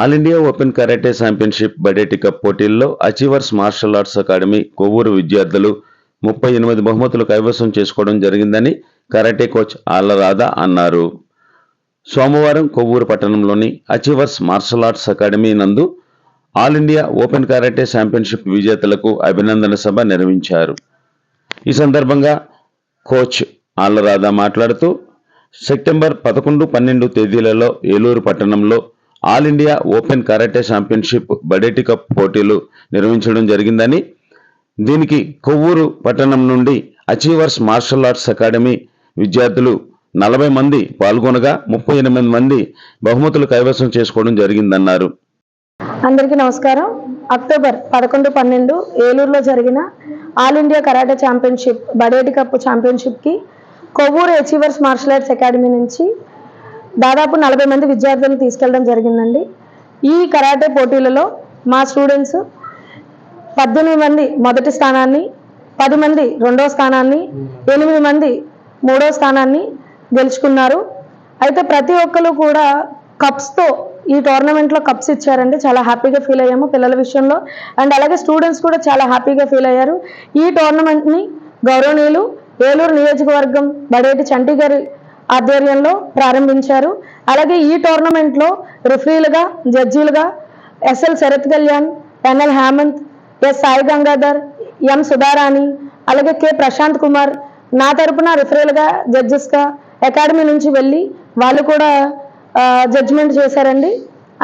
All India open karate championship Badeti cup పోటీల్లో achievers martial arts academy Kovvuru విద్యార్థులు ముప్పై ఎనిమిది బహుమతులు కైవసం చేసుకోవడం జరిగిందని కరాటే కోచ్ ఆలరాధ అన్నారు. సోమవారం కొవ్వూరు పట్టణంలోని అచీవర్స్ మార్షల్ ఆర్ట్స్ అకాడమీ నందు all India open karate championship విజేతలకు అభినందన సభ నిర్వహించారు. ఈ సందర్భంగా కోచ్ ఆలరాధ మాట్లాడుతూ సెప్టెంబర్ పదకొండు పన్నెండు తేదీలలో ఏలూరు పట్టణంలో all India open karate championship Badeti cup పోటీలు నిర్వహించడం జరిగిందని దీనికి కొవ్వూరు పట్టణం నుండి అచీవర్స్ మార్షల్ ఆర్ట్స్ అకాడమీ విద్యార్థులు నలభై మంది పాల్గొనగా ముప్పై ఎనిమిది మంది బహుమతులు కైవసం చేసుకోవడం జరిగిందన్నారు. అందరికీ నమస్కారం. అక్టోబర్ పదకొండు పన్నెండు ఏలూరులో జరిగిన all India karate championship Badeti cup ఛాంపియన్షిప్కి Kovvur achievers martial arts academy నుంచి దాదాపు నలభై మంది విద్యార్థులను తీసుకెళ్ళడం జరిగిందండి. ఈ కరాటే పోటీలలో మా స్టూడెంట్స్ పద్దెనిమిది మంది మొదటి స్థానాన్ని పది మంది రెండో స్థానాన్ని ఎనిమిది మంది మూడో స్థానాన్ని గెలుచుకున్నారు. అయితే ప్రతి ఒక్కరు కూడా కప్స్తో ఈ టోర్నమెంట్లో కప్స్ ఇచ్చారండి. చాలా హ్యాపీగా ఫీల్ అయ్యాము పిల్లల విషయంలో. అండ్ అలాగే స్టూడెంట్స్ కూడా చాలా హ్యాపీగా ఫీల్ అయ్యారు. ఈ టోర్నమెంట్ని గౌరవనీయులు ఏలూరు నియోజకవర్గం బడేటి చంటి గారి ఆధ్వర్యంలో ప్రారంభించారు. అలాగే ఈ టోర్నమెంట్లో రిఫరీలుగా జడ్జీలుగా SL Sarath Kalyan NL Hemanth S Sai Gangadhar M Sudharani అలాగే కె ప్రశాంత్ కుమార్ నా తరపున రిఫరీలుగా జడ్జెస్గా అకాడమీ నుంచి వెళ్ళి వాళ్ళు కూడా జడ్జిమెంట్ చేశారండి.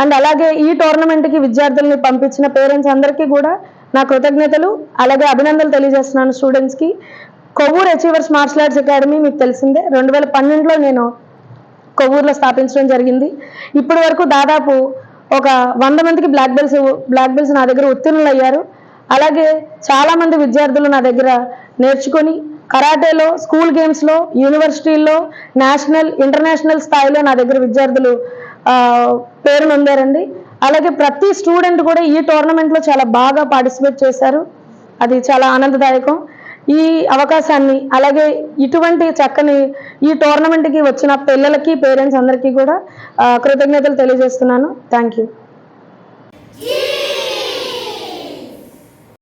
అండ్ అలాగే ఈ టోర్నమెంట్కి విద్యార్థుల్ని పంపించిన పేరెంట్స్ అందరికీ కూడా నా కృతజ్ఞతలు అలాగే అభినందనలు తెలియజేస్తున్నాను స్టూడెంట్స్కి Kovvur achievers martial arts academy మీకు తెలిసిందే. రెండు వేల పన్నెండులో నేను కొవ్వూరులో స్థాపించడం జరిగింది. ఇప్పటి వరకు దాదాపు ఒక వంద మందికి బ్లాక్ బెల్ట్స్ బ్లాక్ బెల్ట్స్ నా దగ్గర ఉత్తీర్ణులు అయ్యారు అలాగే చాలామంది విద్యార్థులు నా దగ్గర నేర్చుకొని కరాటేలో స్కూల్ గేమ్స్లో యూనివర్సిటీల్లో నేషనల్ ఇంటర్నేషనల్ స్థాయిలో నా దగ్గర విద్యార్థులు పేరు నొందారండి. అలాగే ప్రతి స్టూడెంట్ కూడా ఈ టోర్నమెంట్లో చాలా బాగా పార్టిసిపేట్ చేశారు. అది చాలా ఆనందదాయకం. ఈ అవకాశాన్ని అలాగే ఇటువంటి చక్కని ఈ టోర్నమెంట్కి వచ్చిన పిల్లలకి పేరెంట్స్ అందరికీ కూడా కృతజ్ఞతలు తెలియజేస్తున్నాను. Thank you